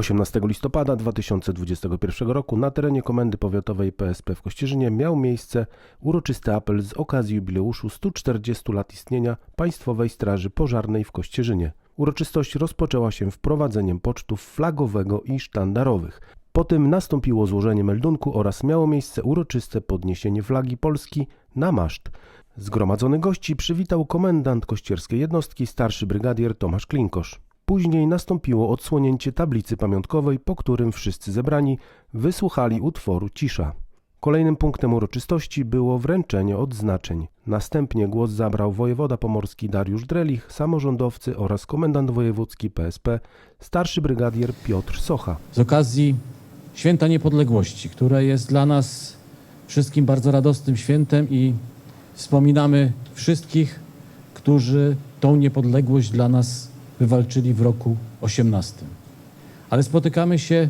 18 listopada 2021 roku na terenie Komendy Powiatowej PSP w Kościerzynie miał miejsce uroczysty apel z okazji jubileuszu 140 lat istnienia Państwowej Straży Pożarnej w Kościerzynie. Uroczystość rozpoczęła się wprowadzeniem pocztów flagowego i sztandarowych. Potem nastąpiło złożenie meldunku oraz miało miejsce uroczyste podniesienie flagi Polski na maszt. Zgromadzony gości przywitał komendant kościerskiej jednostki starszy brygadier Tomasz Klinkosz. Później nastąpiło odsłonięcie tablicy pamiątkowej, po którym wszyscy zebrani wysłuchali utworu Cisza. Kolejnym punktem uroczystości było wręczenie odznaczeń. Następnie głos zabrał wojewoda pomorski Dariusz Drelich, samorządowcy oraz komendant wojewódzki PSP, starszy brygadier Piotr Socha. z okazji Święta Niepodległości, które jest dla nas wszystkim bardzo radosnym świętem i wspominamy wszystkich, którzy tą niepodległość dla nas wywalczyli w roku 18. Ale spotykamy się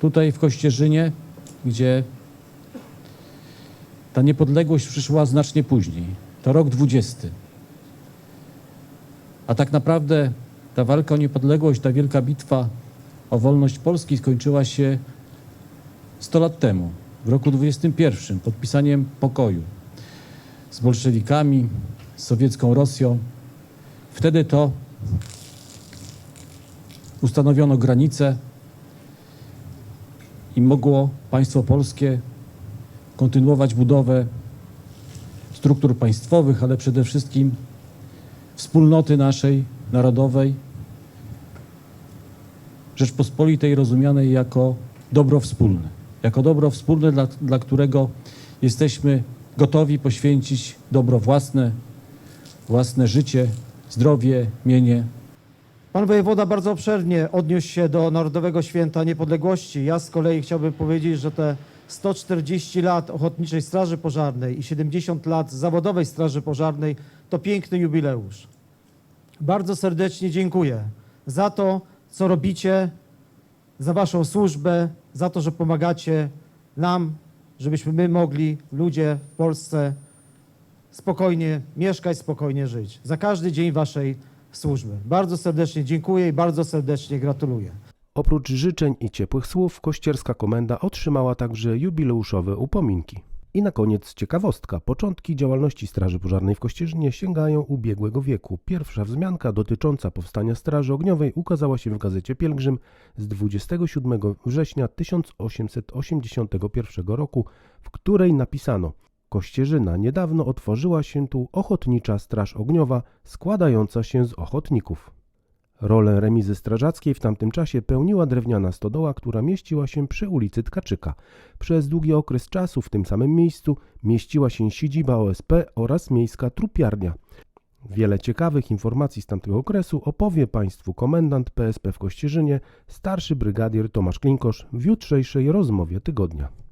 tutaj w Kościerzynie, gdzie ta niepodległość przyszła znacznie później. To rok 20. A tak naprawdę ta walka o niepodległość, ta wielka bitwa o wolność Polski skończyła się 100 lat temu, w roku 21, podpisaniem pokoju z bolszewikami, z sowiecką Rosją. Wtedy to ustanowiono granice i mogło państwo polskie kontynuować budowę struktur państwowych, ale przede wszystkim wspólnoty naszej narodowej, Rzeczpospolitej rozumianej jako dobro wspólne. Jako dobro wspólne, dla, dla którego jesteśmy gotowi poświęcić dobro własne, własne życie, zdrowie, mienie, Pan wojewoda bardzo obszernie odniósł się do Narodowego Święta Niepodległości. Ja z kolei chciałbym powiedzieć, że te 140 lat Ochotniczej Straży Pożarnej i 70 lat Zawodowej Straży Pożarnej to piękny jubileusz. Bardzo serdecznie dziękuję za to, co robicie, za Waszą służbę, za to, że pomagacie nam, żebyśmy my mogli, ludzie w Polsce, spokojnie mieszkać, spokojnie żyć. Za każdy dzień Waszej służby. Bardzo serdecznie dziękuję i bardzo serdecznie gratuluję. Oprócz życzeń i ciepłych słów, kościerska komenda otrzymała także jubileuszowe upominki. I na koniec ciekawostka. Początki działalności Straży Pożarnej w Kościerzynie sięgają ubiegłego wieku. Pierwsza wzmianka dotycząca powstania Straży Ogniowej ukazała się w gazecie Pielgrzym z 27 września 1881 roku, w której napisano Kościerzyna niedawno otworzyła się tu ochotnicza straż ogniowa składająca się z ochotników. Rolę remizy strażackiej w tamtym czasie pełniła drewniana stodoła, która mieściła się przy ulicy Tkaczyka. Przez długi okres czasu w tym samym miejscu mieściła się siedziba OSP oraz miejska trupiarnia. Wiele ciekawych informacji z tamtego okresu opowie Państwu komendant PSP w Kościerzynie, starszy brygadier Tomasz Klinkosz w jutrzejszej rozmowie tygodnia.